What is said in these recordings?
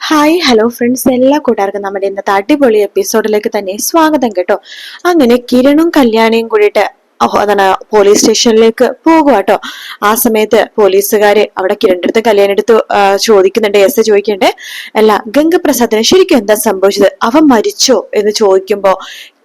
Hi hello friends എല്ലാ കൂട്ടുകാർക്കും നമ്മുടെ ഇന്നത്തെ അടിപൊളി എപ്പിസോഡിലേക്ക് തന്നെ സ്വാഗതം കേട്ടോ. അങ്ങനെ കിരണും കല്യാണിയും കൂടിയിട്ട് അതാണ് പോലീസ് സ്റ്റേഷനിലേക്ക് പോകുക കേട്ടോ ആ സമയത്ത് പോലീസുകാര് അവിടെ കിരണ്ടടുത്ത് കല്യാണെടുത്ത് ചോദിക്കുന്നുണ്ട് എസ് ചോദിക്കുന്നുണ്ട്. ചോദിക്കണ്ടേ അല്ല ഗംഗപ്രസാദിന് ശരിക്കും എന്താ സംഭവിച്ചത്? അവൻ മരിച്ചോ എന്ന് ചോദിക്കുമ്പോ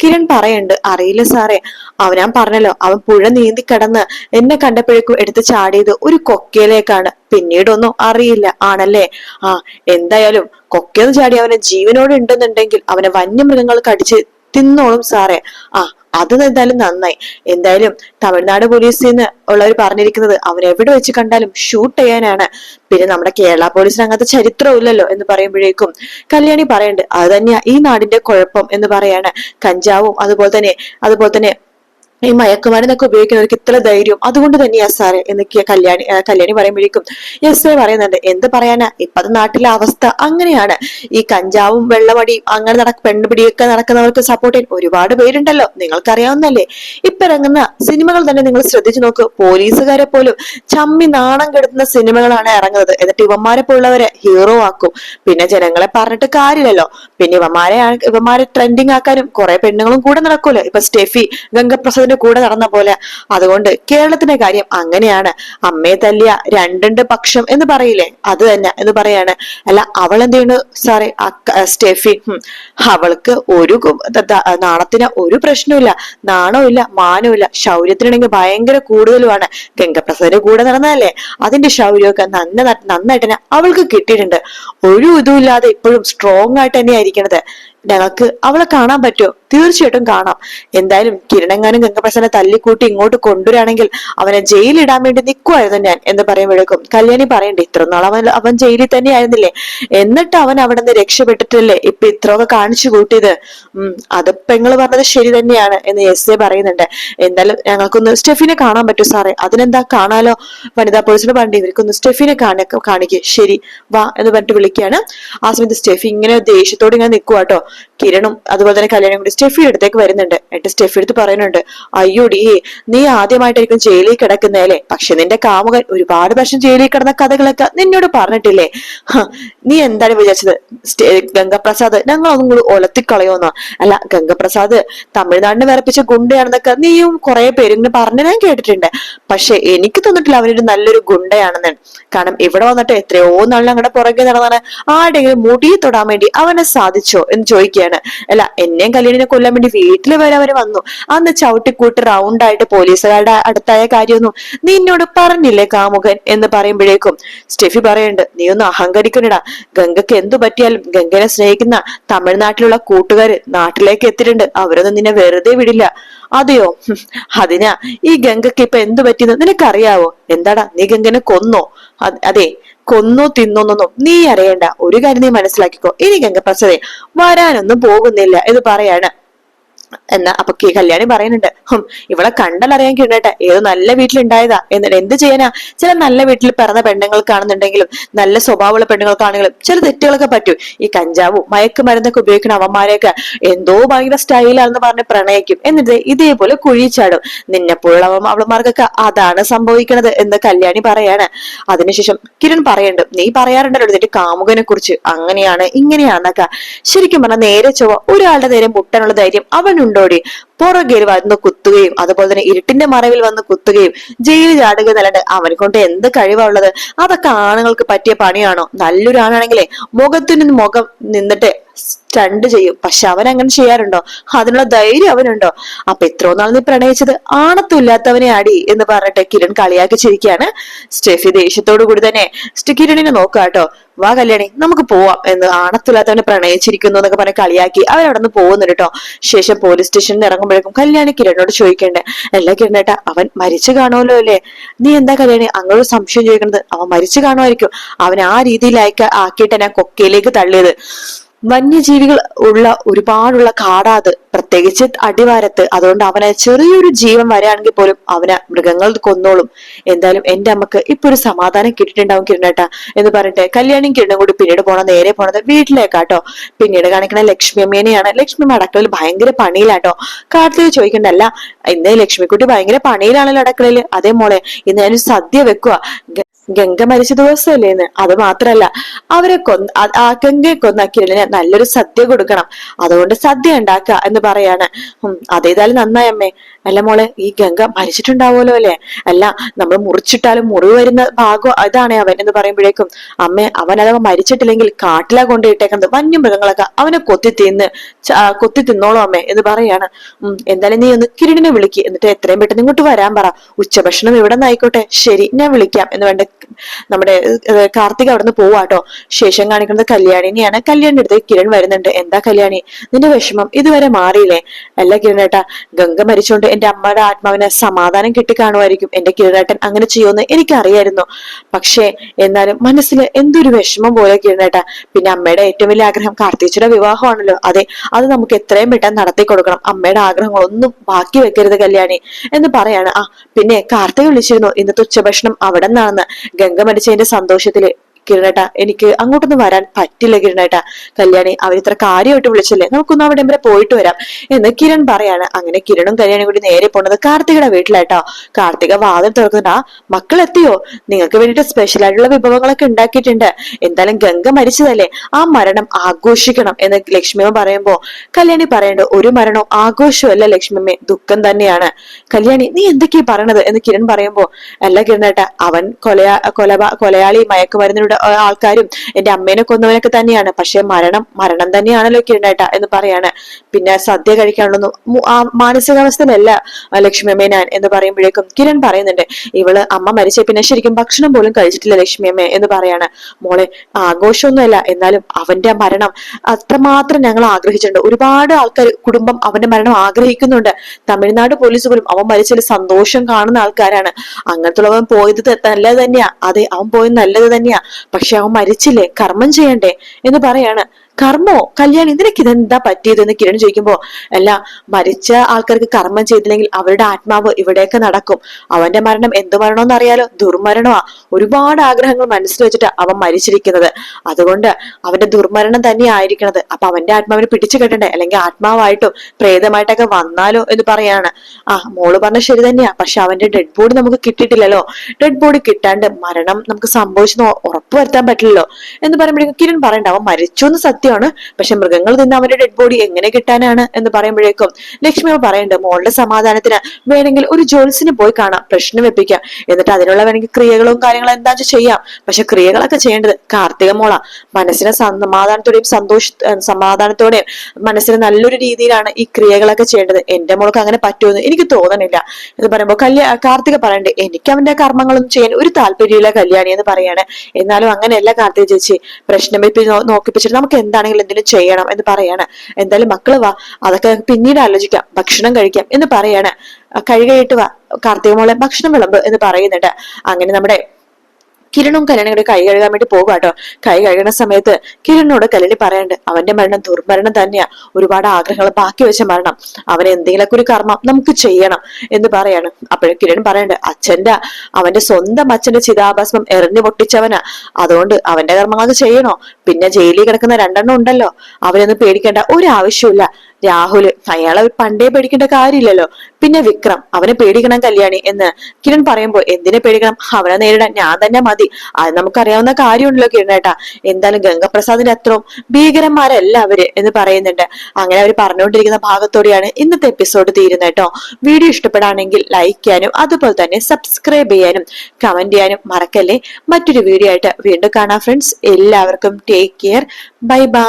കിരൺ പറയുന്നുണ്ട് അറിയില്ല സാറേ അവൻ ഞാൻ പറഞ്ഞല്ലോ അവൻ പുഴ നീന്തി കടന്ന് എന്നെ കണ്ടപ്പോഴേക്കും എടുത്ത് ചാടിയത് ഒരു കൊക്കയിലേക്കാണ്. പിന്നീടൊന്നും അറിയില്ല ആണല്ലേ? ആ എന്തായാലും കൊക്കയിൽ ചാടി അവന് ജീവനോട് ഉണ്ടെന്നുണ്ടെങ്കിൽ അവനെ വന്യമൃഗങ്ങൾ കടിച്ച് തിന്നോളും സാറേ. ആ അത് എന്തായാലും നന്നായി. എന്തായാലും തമിഴ്നാട് പോലീസിൽ നിന്ന് ഉള്ളവർ പറഞ്ഞിരിക്കുന്നത് അവൻ എവിടെ വെച്ച് കണ്ടാലും ഷൂട്ട് ചെയ്യാനാണ്. പിന്നെ നമ്മുടെ കേരള പോലീസിന് അങ്ങനത്തെ ചരിത്രം ഇല്ലല്ലോ എന്ന് പറയുമ്പോഴേക്കും കല്യാണി പറയണ്ട് അത് തന്നെയാ ഈ നാടിന്റെ കുഴപ്പം എന്ന് പറയാണ്. കഞ്ചാവും അതുപോലെ തന്നെ അതുപോലെ തന്നെ ഈ മയക്കുമരുന്നൊക്കെ ഉപയോഗിക്കുന്നവർക്ക് ഇത്ര ധൈര്യം. അതുകൊണ്ട് തന്നെയാ സാറേ എന്നൊക്കെ കല്യാണി കല്യാണി പറയുമ്പോഴേക്കും എസ് ഐ പറയുന്നുണ്ട്. എന്ത് പറയാനാ? ഇപ്പത്തെ നാട്ടിലെ അവസ്ഥ അങ്ങനെയാണ്. ഈ കഞ്ചാവും വെള്ളമടിയും അങ്ങനെ നടക്ക പെണ്ണുപിടിയൊക്കെ നടക്കുന്നവർക്ക് സപ്പോർട്ട് ചെയ്യാൻ ഒരുപാട് പേരുണ്ടല്ലോ. നിങ്ങൾക്കറിയാവുന്നല്ലേ ഇപ്പൊ ഇറങ്ങുന്ന സിനിമകൾ തന്നെ നിങ്ങൾ ശ്രദ്ധിച്ചു നോക്ക്. പോലീസുകാരെ പോലും ചമ്മി നാണം കെടുത്തുന്ന സിനിമകളാണ് ഇറങ്ങുന്നത്. എന്നിട്ട് ഇവന്മാരെ പോലുള്ളവരെ ഹീറോ ആക്കും. പിന്നെ ജനങ്ങളെ പറഞ്ഞിട്ട് കാര്യമില്ലല്ലോ. പിന്നെ ഇവന്മാരെ ഇവന്മാരെ ട്രെൻഡിങ് ആക്കാനും കുറെ പെണ്ണുങ്ങളും കൂടെ നടക്കുമല്ലോ. ഇപ്പൊ സ്റ്റെഫി ഗംഗപ്രസാദിന്റെ കൂടെ നടന്ന പോലെ. അതുകൊണ്ട് കേരളത്തിന്റെ കാര്യം അങ്ങനെയാണ്. അമ്മയെ തല്ലിയ രണ്ടുണ്ട് പക്ഷം എന്ന് പറയില്ലേ? അത് തന്നെ എന്ന് പറയാണ്. അല്ല അവൾ എന്ത് ചെയ്യുന്നു? സാറേ സ്റ്റെഫി. അവൾക്ക് ഒരു നാണത്തിന് ഒരു പ്രശ്നമില്ല നാണവുമില്ല മാനവുമില്ല. ശൗര്യത്തിനാണെങ്കിൽ ഭയങ്കര കൂടുതലുമാണ്. ഗംഗപ്രസാദിന്റെ കൂടെ നടന്നതല്ലേ? അതിന്റെ ശൗര്യമൊക്കെ നന്ന നന്നായിട്ട് തന്നെ അവൾക്ക് കിട്ടിയിട്ടുണ്ട്. ഒരു ഇതുമില്ലാതെ ഇപ്പോഴും സ്ട്രോങ് ആയിട്ട് തന്നെയാ ഇരിക്കണത് ഞങ്ങൾക്ക് അവളെ കാണാൻ പറ്റുമോ? തീർച്ചയായിട്ടും കാണാം. എന്തായാലും കിരണങ്ങാനും ഗംഗപ്രസനെ തല്ലിക്കൂട്ടി ഇങ്ങോട്ട് കൊണ്ടുവരാണെങ്കിൽ അവനെ ജയിലിൽ ഇടാൻ വേണ്ടി നിൽക്കുമായിരുന്നു ഞാൻ എന്ന് പറയുമ്പോഴേക്കും കല്യാണി പറയണ്ടേ ഇത്ര നാൾ അവൻ അവൻ ജയിലിൽ തന്നെ ആയിരുന്നില്ലേ എന്നിട്ട് അവൻ അവിടെ നിന്ന് രക്ഷപ്പെട്ടിട്ടില്ലേ ഇപ്പൊ ഇത്രയൊക്കെ കാണിച്ചു കൂട്ടിയത്? ഉം അത് പെങ്ങൾ പറഞ്ഞത് ശരി തന്നെയാണ് എന്ന് എസ് എ പറയുന്നുണ്ട്. എന്തായാലും ഞങ്ങൾക്കൊന്ന് സ്റ്റെഫിനെ കാണാൻ പറ്റും സാറേ. അതിനെന്താ കാണാലോ? വനിതാ പോലീസിന് പറഞ്ഞിട്ട് ഇവർക്കൊന്ന് സ്റ്റെഫിനെ കാണ കാണിക്കേ. ശരി വാ എന്ന് പറഞ്ഞിട്ട് വിളിക്കുകയാണ്. ആ സമയത്ത് സ്റ്റെഫി ഇങ്ങനെ ദേഷ്യത്തോടെ ഇങ്ങനെ നിൽക്കുക കേട്ടോ കിരണും അതുപോലെ തന്നെ കല്യാണം കൂടി സ്റ്റെഫി അടുത്തേക്ക് വരുന്നുണ്ട്. എന്നിട്ട് സ്റ്റെഫി എടുത്ത് പറയുന്നുണ്ട് അയ്യോടി നീ ആദ്യമായിട്ടായിരിക്കും ജയിലിൽ കിടക്കുന്നതല്ലേ പക്ഷെ നിന്റെ കാമുകൻ ഒരുപാട് വർഷം ജയിലിൽ കിടന്ന കഥകളൊക്കെ നിന്നോട് പറഞ്ഞിട്ടില്ലേ? നീ എന്താണ് വിചാരിച്ചത്? ഗംഗപ്രസാദ് ഞങ്ങൾ ഒന്നും കൂടി ഒലത്തിക്കളയോന്നോ അല്ല ഗംഗപ്രസാദ് തമിഴ്നാടിനെ വിറപ്പിച്ച ഗുണ്ടയാണെന്നൊക്കെ നീയും കുറെ പേര് ഇങ്ങനെ പറഞ്ഞു ഞാൻ കേട്ടിട്ടുണ്ട്. പക്ഷെ എനിക്ക് തോന്നിട്ടില്ല അവനൊരു നല്ലൊരു ഗുണ്ടയാണെന്ന്. കാരണം ഇവിടെ വന്നിട്ട് എത്രയോ നാളിൽ അങ്ങടെ പുറകെ നടന്നാണ് ആരുടെങ്കിലും മുടി തൊടാൻ വേണ്ടി അവനെ സാധിച്ചോ എന്ന് ചോദിക്കുകയാണ്. അല്ല എന്നെയും കല്യാണിനെ കൊല്ലാൻ വേണ്ടി വീട്ടിൽ വരെ അവർ വന്നു. അന്ന് ചവിട്ടിക്കൂട്ട് റൗണ്ട് ആയിട്ട് പോലീസുകാരുടെ അടുത്തായ കാര്യമൊന്നും നീ എന്നോട് പറഞ്ഞില്ലേ കാമുകൻ എന്ന് പറയുമ്പോഴേക്കും സ്റ്റെഫി പറയുന്നുണ്ട് നീ ഒന്ന് അഹങ്കരിക്കണടാ. ഗംഗക്ക് എന്തു പറ്റിയാലും ഗംഗനെ സ്നേഹിക്കുന്ന തമിഴ്നാട്ടിലുള്ള കൂട്ടുകാര് നാട്ടിലേക്ക് എത്തിയിട്ടുണ്ട്. അവരൊന്നും നിന്നെ വെറുതെ വിടില്ല. അതെയോ? അതിനാ? ഈ ഗംഗക്ക് ഇപ്പൊ എന്തു പറ്റിയെന്ന് നിനക്കറിയാവോ? എന്താടാ നീ ഗംഗനെ കൊന്നോ? അതെ കൊന്നോ തിന്നോന്നൊന്നും നീ അറിയണ്ട. ഒരു കാര്യം നീ മനസ്സിലാക്കിക്കോ. ഇനി ഗംഗപ്രസാദേ വരാനൊന്നും പോകുന്നില്ല എന്ന് പറയാണ്. എന്നാ അപ്പൊ കല്യാണി പറയുന്നുണ്ട് ഹും ഇവളെ കണ്ടലറിയാൻ കിട്ടട്ടെ ഏതോ നല്ല വീട്ടിലുണ്ടായതാ എന്നിട്ട് എന്ത് ചെയ്യാനാ? ചില നല്ല വീട്ടിൽ പിറന്ന പെണ്ണുങ്ങൾക്കാണെന്നുണ്ടെങ്കിലും നല്ല സ്വഭാവമുള്ള പെണ്ണുങ്ങൾക്കാണെങ്കിലും ചില തെറ്റുകളൊക്കെ പറ്റും. ഈ കഞ്ചാവും മയക്കുമരുന്നൊക്കെ ഉപയോഗിക്കുന്ന അവന്മാരെയൊക്കെ എന്തോ ഭയങ്കര സ്റ്റൈലാണെന്ന് പറഞ്ഞ് പ്രണയിക്കും. എന്നിട്ട് ഇതേപോലെ കുഴിച്ചാടും. നിന്നെപ്പോഴുള്ള അവ- അവളമാർക്കൊക്കെ അതാണ് സംഭവിക്കണത് എന്ന് കല്യാണി പറയാണ്. അതിനുശേഷം കിരൺ പറയണ്ട് നീ പറയാറുണ്ടല്ലോ നിന്റെ കാമുകനെ കുറിച്ച്. അങ്ങനെയാണ് ഇങ്ങനെയാണെന്നൊക്കെ. ശരിക്കും പറഞ്ഞാൽ നേരെ ചൊവ്വ ഒരാളുടെ നേരെ മുട്ടാനുള്ള ധൈര്യം അവനുണ്ടോടി പുറകെ വന്ന് കുത്തുകയും അതുപോലെ തന്നെ ഇരുട്ടിന്റെ മറവിൽ വന്ന് കുത്തുകയും ജയിലിൽ ചാടുക എന്നല്ലാണ്ട് അവനെ കൊണ്ട് എന്ത് കഴിവാണുള്ളത്? അതൊക്കെ ആണുങ്ങൾക്ക് പറ്റിയ പണിയാണോ? നല്ലൊരു ആണാണെങ്കിലേ മുഖത്തിന് മുഖം നിന്നിട്ട് സ്റ്റണ്ട് ചെയ്യും. പക്ഷെ അവൻ അങ്ങനെ ചെയ്യാറുണ്ടോ? അതിനുള്ള ധൈര്യം അവനുണ്ടോ? അപ്പൊ എത്രയോ നാൾ നീ പ്രണയിച്ചത്. ആണത്തുമില്ലാത്തവനെ അടി എന്ന് പറഞ്ഞിട്ട് കിരൺ കളിയാക്കി ചിരിക്കുകയാണ്. സ്റ്റെഫി ദേഷ്യത്തോടു കൂടി തന്നെ കിരണിനെ നോക്കാട്ടോ. കേട്ടോ വാ കല്യാണി നമുക്ക് പോവാം എന്ന് ആണത്തില്ലാത്തവനെ പ്രണയിച്ചിരിക്കുന്നു എന്നൊക്കെ പറഞ്ഞ് കളിയാക്കി അവരവിടെ നിന്ന് പോകുന്നുണ്ട് കേട്ടോ ശേഷം പോലീസ് സ്റ്റേഷനിൽ ഇറങ്ങുമ്പോഴേക്കും കല്യാണി കിരണിനോട് ചോദിക്കണ്ടേ അല്ല കിരണേട്ടാ അവൻ മരിച്ചു കാണുമല്ലോ അല്ലേ? നീ എന്താ കല്യാണി അങ്ങനെ സംശയം ചോദിക്കുന്നത് അവൻ മരിച്ചു കാണുമായിരിക്കും. അവൻ ആ രീതിയിലായിക്ക ആക്കിയിട്ട് ഞാൻ കൊക്കയിലേക്ക് തള്ളിയത്. വന്യജീവികൾ ഉള്ള ഒരുപാടുള്ള കാടാത് പ്രത്യേകിച്ച് അടിവാരത്ത്. അതുകൊണ്ട് അവന് ചെറിയൊരു ജീവൻ വരാണെങ്കിൽ പോലും അവന് മൃഗങ്ങൾ കൊന്നോളും. എന്തായാലും എന്റെ അമ്മയ്ക്ക് ഇപ്പൊ ഒരു സമാധാനം കിട്ടിയിട്ടുണ്ടാവും കിരണേട്ട എന്ന് പറഞ്ഞിട്ട് കല്യാണിയും കിരണും കൂടി പിന്നീട് പോണ നേരെ പോണത് വീട്ടിലേക്കാട്ടോ. പിന്നീട് കാണിക്കണ ലക്ഷ്മി അമ്മേനെയാണ്. ലക്ഷ്മി അടക്കളയിൽ ഭയങ്കര പണിയിലാട്ടോ. കാട്ടിൽ ചോദിക്കണ്ടല്ല ഇന്ന് ലക്ഷ്മിക്കുട്ടി ഭയങ്കര പണിയിലാണല്ലോ അടക്കളയിൽ അതേ മോളെ ഇന്ന് ഞാനൊരു സദ്യ വെക്കുക ഗംഗ മരിച്ച ദിവസമല്ലേന്ന്? അത് മാത്രല്ല അവരെ കൊന്ന് ആ- ഗംഗയെ കൊന്ന കിരണിന് നല്ലൊരു സദ്യ കൊടുക്കണം. അതുകൊണ്ട് സദ്യ ഉണ്ടാക്കുക എന്ന് പറയാണ്. അതേതായാലും നന്നായി അമ്മേ. അല്ല മോളെ ഈ ഗംഗ മരിച്ചിട്ടുണ്ടാവുമല്ലോ അല്ലേ? അല്ല നമ്മൾ മുറിച്ചിട്ടാലും മുറിവ് വരുന്ന ഭാഗം അതാണ് അവൻ എന്ന് പറയുമ്പോഴേക്കും അമ്മ അവൻ അഥവാ മരിച്ചിട്ടില്ലെങ്കിൽ കാട്ടിലാ കൊണ്ടുപോയിട്ടേക്കുന്നത്. വന്യമൃഗങ്ങളൊക്കെ അവനെ കൊത്തി തിന്ന് കൊത്തി തിന്നോളൂ അമ്മേ എന്ന് പറയാണ്. ഉം എന്തായാലും നീ ഒന്ന് കിരണിനെ വിളിക്ക് എന്നിട്ട് എത്രയും പെട്ടെന്ന് ഇങ്ങോട്ട് വരാൻ പറ. ഉച്ചഭക്ഷണം ഇവിടെ നിന്നായിക്കോട്ടെ ശരി ഞാൻ വിളിക്കാം. എന്ന് വേണ്ട നമ്മുടെ കാർത്തിക നിന്ന് പോവാട്ടോ ശേഷം കാണിക്കുന്നത് കല്യാണിനെയാണ്. കല്യാണിന്റെ അടുത്ത് കിരൺ വരുന്നുണ്ട്. എന്താ കല്യാണി? നിന്റെ വിഷമം ഇതുവരെ മാറിയില്ലേ? അല്ല കിരണേട്ടാ ഗംഗ മരിച്ചോണ്ട് എന്റെ അമ്മയുടെ ആത്മാവിന് സമാധാനം കിട്ടിക്കാണുമായിരിക്കും എന്റെ കിരണേട്ടൻ അങ്ങനെ ചെയ്യുമെന്ന് എനിക്കറിയായിരുന്നു. പക്ഷേ എന്നാലും മനസ്സിൽ എന്തൊരു വിഷമം പോലെ കിരണേട്ടാ. പിന്നെ അമ്മയുടെ ഏറ്റവും വലിയ ആഗ്രഹം കാർത്തിച്ചയുടെ വിവാഹമാണല്ലോ. അതെ അത് നമുക്ക് എത്രയും പെട്ടെന്ന് നടത്തി കൊടുക്കണം. അമ്മയുടെ ആഗ്രഹങ്ങളൊന്നും ബാക്കി വെക്കരുത് കല്യാണി എന്ന് പറയാണ്. ആ പിന്നെ കാർത്തിക വിളിച്ചിരുന്നു ഇന്നത്തെ ഉച്ചഭക്ഷണം അവിടെ നിന്നാണെന്ന് ഗംഗ മരിച്ചതിന്റെ സന്തോഷത്തിൽ കിരണേട്ട എനിക്ക് അങ്ങോട്ടൊന്നും വരാൻ പറ്റില്ല കിരണേട്ട. കല്യാണി അവർ ഇത്ര കാര്യമായിട്ട് വിളിച്ചല്ലേ? നമുക്കൊന്നും അവിടെ വരെ പോയിട്ട് വരാം. എന്ന് കിരൺ പറയാണ്. അങ്ങനെ കിരണും കല്യാണിയും കൂടി നേരെ പോണത് കാർത്തികയുടെ വീട്ടിലായിട്ടോ. കാർത്തിക വാതിൽ തുറക്കുന്നുണ്ട് മക്കൾ എത്തിയോ നിങ്ങൾക്ക് വേണ്ടിയിട്ട് സ്പെഷ്യൽ ആയിട്ടുള്ള വിഭവങ്ങളൊക്കെ ഉണ്ടാക്കിയിട്ടുണ്ട്. എന്തായാലും ഗംഗ മരിച്ചതല്ലേ? ആ മരണം ആഘോഷിക്കണം. എന്ന് ലക്ഷ്മിയമ്മ പറയുമ്പോ കല്യാണി പറയേണ്ട ഒരു മരണവും ആഘോഷമല്ല ലക്ഷ്മിയമ്മ. ദുഃഖം തന്നെയാണ്. കല്യാണി നീ എന്തൊക്കെയാ പറയണത്? എന്ന് കിരൺ പറയുമ്പോ അല്ല കിരണേട്ട അവൻ കൊലയാ കൊലപാ കൊലയാളി മയക്കുമരുന്നിയുടെ ആ, ആൾക്കാരും എന്റെ അമ്മേനെ കൊന്നവനൊക്കെ തന്നെയാണ്. പക്ഷെ മരണം മരണം തന്നെയാണല്ലോ കിരണേട്ട എന്ന് പറയാണ്. പിന്നെ സദ്യ കഴിക്കാനുള്ളൊന്നും മു- ആ ആ, ലക്ഷ്മിയമ്മേ ഞാൻ എന്ന് പറയുമ്പോഴേക്കും കിരൺ പറയുന്നുണ്ട്. ഇവൾ അമ്മ മരിച്ചേ പിന്നെ ശരിക്കും ഭക്ഷണം പോലും കഴിച്ചിട്ടില്ല ലക്ഷ്മിയമ്മേ എന്ന് പറയാണ്. മോളെ ആഘോഷമൊന്നുമല്ല. എന്നാലും അവന്റെ മരണം അത്രമാത്രം ഞങ്ങൾ ആഗ്രഹിച്ചിട്ടുണ്ട്. ഒരുപാട് ആൾക്കാർ കുടുംബം അവന്റെ മരണം ആഗ്രഹിക്കുന്നുണ്ട്. തമിഴ്നാട് പോലീസ് പോലും അവൻ മരിച്ചതിൽ സന്തോഷം കാണുന്ന ആൾക്കാരാണ്. അങ്ങനത്തുള്ളവൻ പോയത് നല്ലത് തന്നെയാ. അതെ അവൻ പോയത് നല്ലത് തന്നെയാ. പക്ഷെ അവൻ മരിച്ചില്ലേ? കർമ്മം ചെയ്യണ്ടേ എന്ന് പറയാണ്. കർമ്മോ കല്യാണി നിനക്ക് ഇതെന്താ പറ്റിയതെന്ന് കിരൺ ചോദിക്കുമ്പോ അല്ല മരിച്ച ആൾക്കാർക്ക് കർമ്മം ചെയ്തില്ലെങ്കിൽ അവരുടെ ആത്മാവ് ഇവിടെയൊക്കെ നടക്കും. അവന്റെ മരണം എന്ത് മരണമെന്ന് അറിയാലോ? ദുർമരണമാ. ഒരുപാട് ആഗ്രഹങ്ങൾ മനസ്സിൽ വെച്ചിട്ട് അവൻ മരിച്ചിരിക്കുന്നത്. അതുകൊണ്ട് അവന്റെ ദുർമരണം തന്നെ ആയിരിക്കണത് അപ്പൊ അവന്റെ ആത്മാവിനെ പിടിച്ചു കെട്ടണ്ടേ? അല്ലെങ്കിൽ ആത്മാവായിട്ടും പ്രേതമായിട്ടൊക്കെ വന്നാലോ എന്ന് പറയാണ്. ആ മോൾ പറഞ്ഞ ശരി തന്നെയാ. പക്ഷെ അവന്റെ ഡെഡ് ബോഡി നമുക്ക് കിട്ടിയിട്ടില്ലല്ലോ. ഡെഡ് ബോഡി കിട്ടാണ്ട് മരണം നമുക്ക് സംഭവിച്ചെന്ന് ഉറപ്പുവരുത്താൻ പറ്റില്ലല്ലോ എന്ന് പറയുമ്പോഴേക്കും കിരൺ പറയണ്ട. അവൻ മരിച്ചു എന്ന് സത്യമാണ്. പക്ഷെ മൃഗങ്ങൾ നിന്ന് അവന്റെ ഡെഡ് ബോഡി എങ്ങനെ കിട്ടാനാണ് എന്ന് പറയുമ്പോഴേക്കും ലക്ഷ്മി പറയേണ്ട മോളുടെ സമാധാനത്തിന് വേണമെങ്കിൽ ഒരു ജോൽസിന് പോയി കാണാം പ്രശ്നം വെപ്പിക്കാം. എന്നിട്ട് അതിനുള്ള വേണമെങ്കിൽ ക്രിയകളും കാര്യങ്ങളും എന്താ ചെയ്യാം. പക്ഷെ ക്രിയകളൊക്കെ ചെയ്യേണ്ടത് കാർത്തിക മോള. മനസ്സിനെ സമാധാനത്തോടെയും സന്തോഷ സമാധാനത്തോടെയും മനസ്സിന് നല്ലൊരു രീതിയിലാണ് ഈ ക്രിയകളൊക്കെ ചെയ്യേണ്ടത്. എന്റെ മോൾക്ക് അങ്ങനെ പറ്റുമെന്ന് എനിക്ക് തോന്നണില്ല. എന്ന് പറയുമ്പോൾ കല്യാ കാർത്തിക പറയണ്ടേ എനിക്ക് അവന്റെ കർമ്മങ്ങളൊന്നും ചെയ്യാൻ ഒരു താല്പര്യമില്ല കല്യാണി എന്ന് പറയാണ്. എന്നാലും അങ്ങനെയല്ല കാർത്തിക ചേച്ചി പ്രശ്നം വെപ്പി നോക്കിപ്പിച്ചിട്ട് നമുക്ക് എന്താണെങ്കിലും എന്തെങ്കിലും ചെയ്യണം എന്ന് പറയാണ്. എന്തായാലും മക്കൾ വാ അതൊക്കെ പിന്നീട് ആലോചിക്കാം. ഭക്ഷണം കഴിക്കാം എന്ന് പറയാണ്. കഴുകയിട്ട് വാ കാർത്തിക മോളെ ഭക്ഷണം വിളമ്പ് എന്ന് പറയുന്നുണ്ട്. അങ്ങനെ നമ്മുടെ കിരണും കല്യാണിയുടെ കൈ കഴുകാൻ വേണ്ടി പോകുക കേട്ടോ. കൈ കഴുകുന്ന സമയത്ത് കിരണിനോട് കല്യാണി പറയണ്ട് അവന്റെ മരണം ദുർമരണം തന്നെയാ. ഒരുപാട് ആഗ്രഹങ്ങൾ ബാക്കി വെച്ച മരണം. അവനെ എന്തെങ്കിലുമൊക്കെ ഒരു കർമ്മം നമുക്ക് ചെയ്യണം എന്ന് പറയാണ്. അപ്പോഴും കിരൺ പറയണ്ട് അച്ഛന്റെ അവന്റെ സ്വന്തം അച്ഛന്റെ ചിതാഭസ്മം എറിഞ്ഞു പൊട്ടിച്ചവനാ. അതുകൊണ്ട് അവന്റെ കർമ്മങ്ങളൊക്കെ ചെയ്യണോ? പിന്നെ ജയിലിൽ കിടക്കുന്ന രണ്ടെണ്ണം ഉണ്ടല്ലോ. അവരൊന്നും പേടിക്കേണ്ട ഒരു ആവശ്യമില്ല രാഹുൽ അയാളെ പണ്ടേ പേടിക്കേണ്ട കാര്യമില്ലല്ലോ. പിന്നെ വിക്രം അവനെ പേടിക്കണം കല്യാണി എന്ന്. കിരൺ പറയുമ്പോൾ എന്തിനെ പേടിക്കണം? അവനെ നേരിടാൻ ഞാൻ തന്നെ മതി. അത് നമുക്കറിയാവുന്ന കാര്യമുണ്ടല്ലോ കിരണേട്ടാ എന്തായാലും ഗംഗപ്രസാദിന്റെ അത്രയും ഭീകരന്മാരല്ല അവർ എന്ന് പറയുന്നുണ്ട്. അങ്ങനെ അവർ പറഞ്ഞുകൊണ്ടിരിക്കുന്ന ഭാഗത്തോടെയാണ് ഇന്നത്തെ എപ്പിസോഡ് തീരുന്നത് കേട്ടോ. വീഡിയോ ഇഷ്ടപ്പെടാണെങ്കിൽ ലൈക്ക് ചെയ്യാനും അതുപോലെ തന്നെ സബ്സ്ക്രൈബ് ചെയ്യാനും കമന്റ് ചെയ്യാനും മറക്കല്ലേ? മറ്റൊരു വീഡിയോ ആയിട്ട് വീണ്ടും കാണാം ഫ്രണ്ട്സ് എല്ലാവർക്കും ടേക്ക് കെയർ ബൈ ബൈ